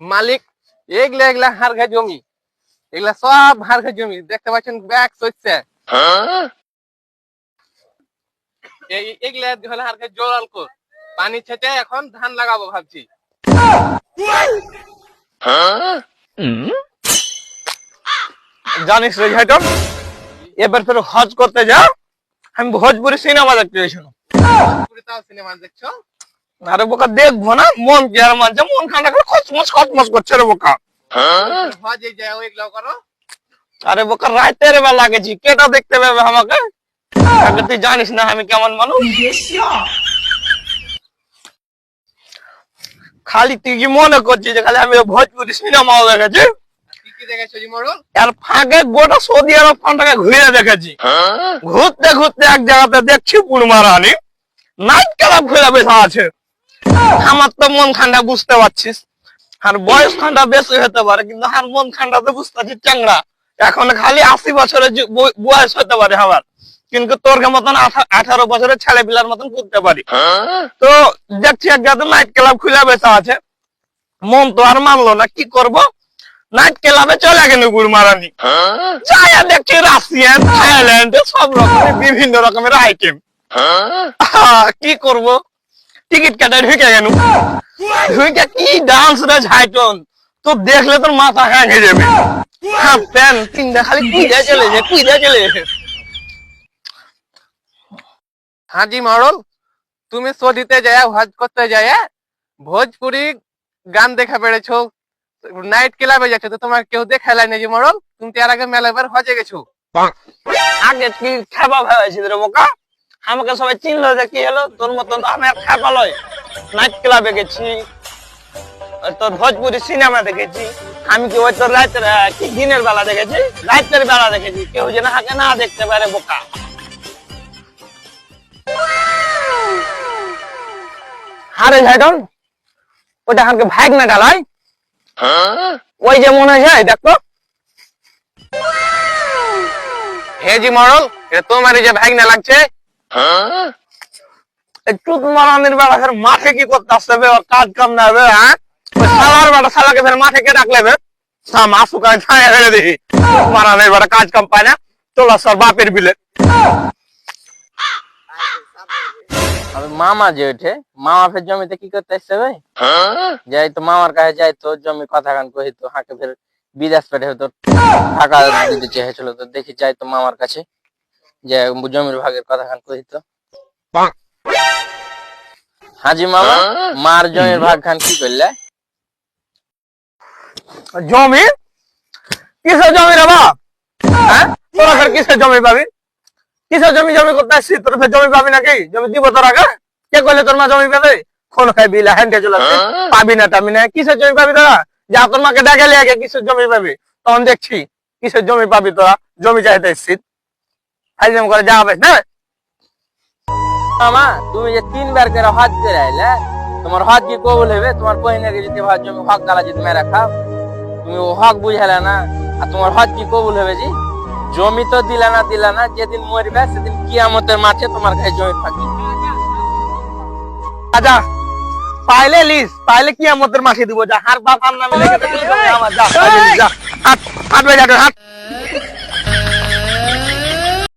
মালিক এগুলা এগুলা হার ঘা জমি। এগুলা সব হার ঘা জমি। দেখতে পাচ্ছেন ব্যাগ সচ্ছে এগুলা হলে হার ঘা জোরাল কর। পানি ছেটে এখন ধান লাগাবো ভাবছি। জানিস রে ঝাইটন এবার ফের হজ করতে যাও আমি ভোজপুরি সিনেমা দেখতে গেছিলাম তাও সিনেমা দেখছ? আরে বোকা, দেখব না? মন আর মানছে? মন খান্ডা করে খচমচ খচমচ করছে রে বোকা। আরে বোকা, রাতের বেলা গেছি কেটা দেখতে পাবে আমাকে? তুই জানিস না আমি কেমন মানুষ। খালি তুই কি মনে করছিস যে খালি আমি ভোজপুরি সিনেমাও দেখেছি? আর ফাঁকে ঘুরে দেখেছি। ঘুরতে ঘুরতে এক জায়গাতে দেখছি পুরমারানি। নাইট ক্লাব খুলে বেসা আছে। আমার তো মন ঠান্ডা বুঝতে পারছিস। আর বয়স ঠান্ডা বেশি হতে পারে, কিন্তু আর মন ঠান্ডা তো বুঝতে পারছি চ্যাংড়া। এখন খালি আশি বছরের বয়স হতে পারে আমার। কিন্তু তোর মতন আঠারো বছরের ছেলে পিলার মতন করতে পারি। তো দেখছি এক নাইট ক্লাব খুলে বেসা আছে। মন তো আর মানলো না, কি করব? নাইট ক্লাবে চলে গেল গুড়মারানি যাই আর দেখছি রাশিয়ান, থাইল্যান্ড, সব রকমের বিভিন্ন রকমের আইটেম কি করব? টিকিট কাটে ঢুকে গেল ঢুকে কি ডান্স রে ঝাইটন? তো দেখলে তোর মাথা হ্যাং হয়ে যাবে। হাফ প্যান্ট তিনটা খালি কুইদা চলে যায় কুইদা চলে যায়। হ্যাঁ জি মরল তুমি সৌদিতে যায় হজ করতে যায় ভোজপুরি গান দেখা পেরেছ নাইট ক্লাবে যাচ্ছ তো তোমার কেউ দেখালাই না জি মরল তুমি তো এর আগে মেলা বার হজে গেছো। আগে কি খাবা ভাবাইছিস রে বোকা? আমাকে সবাই চিনলো যে কি হলো? তোর মতন তো আমি আর লয়। নাইট ক্লাবে গেছি। তোর ভোজপুরি সিনেমা দেখেছি। আমি কি ওই তোর রাতের কি দিনের বেলা দেখেছি? রাতের বেলা দেখেছি। কেউ যেন হাকে না দেখতে পারে বোকা। হারে ঝাইটন ওটা হাকে ভাগ না গালাই ওই যে মনে হয়, দেখো। হে জি মরল এটা তোমার যে ভাগ না লাগছে? বেলা মাঠে কি করতে কাজ হ্যাঁ? মাঠে কে কাজ বাপের বিলে। মামা যে ওঠে, মামা ফের জমিতে কি করতে আসছে ভাই যাই তো মামার কাছে যাই তো জমি কথা গান কহি তো হাঁকে ফের বিদেশ পেটে হয়তো টাকা দিতে চেয়েছিল তো দেখি যাই তো মামার কাছে। যে জমির ভাগের কথা গান কহি তো? হাজি মামা মার জমির ভাগ খান কি করলে? জমি? কিসের জমি রে বাপ? হ্যাঁ? তোরা কিসের জমি পাবি? কিসের জমি জমি করতে আসছিস? তোরা জমি পাবি নাকি? জমি দিব তোর আগে? কে করলে তোর মা জমি পাবে? কোন খাই বিলা হ্যান্ডে চলে আসছে পাবি না টাবি না। কিসের জমি পাবি তোরা? যা তোর মাকে ডাকালে আগে কিসের জমি পাবি? তখন দেখছি কিসের জমি পাবি তোরা? জমি চাইতে এসছিস। করে যা হবে না মামা তুমি যে তিনবার করে হজ করে আইলে তোমার হজ কি কবুল হবে? তোমার বহিনীকে যদি হজ জমি হক গালা যদি মেরে খাও তুমি ও হক বুঝালে না আর তোমার হজ কি কবুল হবে জি? জমি তো দিলা না দিলা না যেদিন মরবে সেদিন কিয়ামতের মাঠে তোমার কাছে জমি থাকবে। আচ্ছা পাইলে লিস পাইলে কি আমাদের মাসে দিব যা হার বাপ নামে লেগে আমার যা যা। হাট হাট হাট।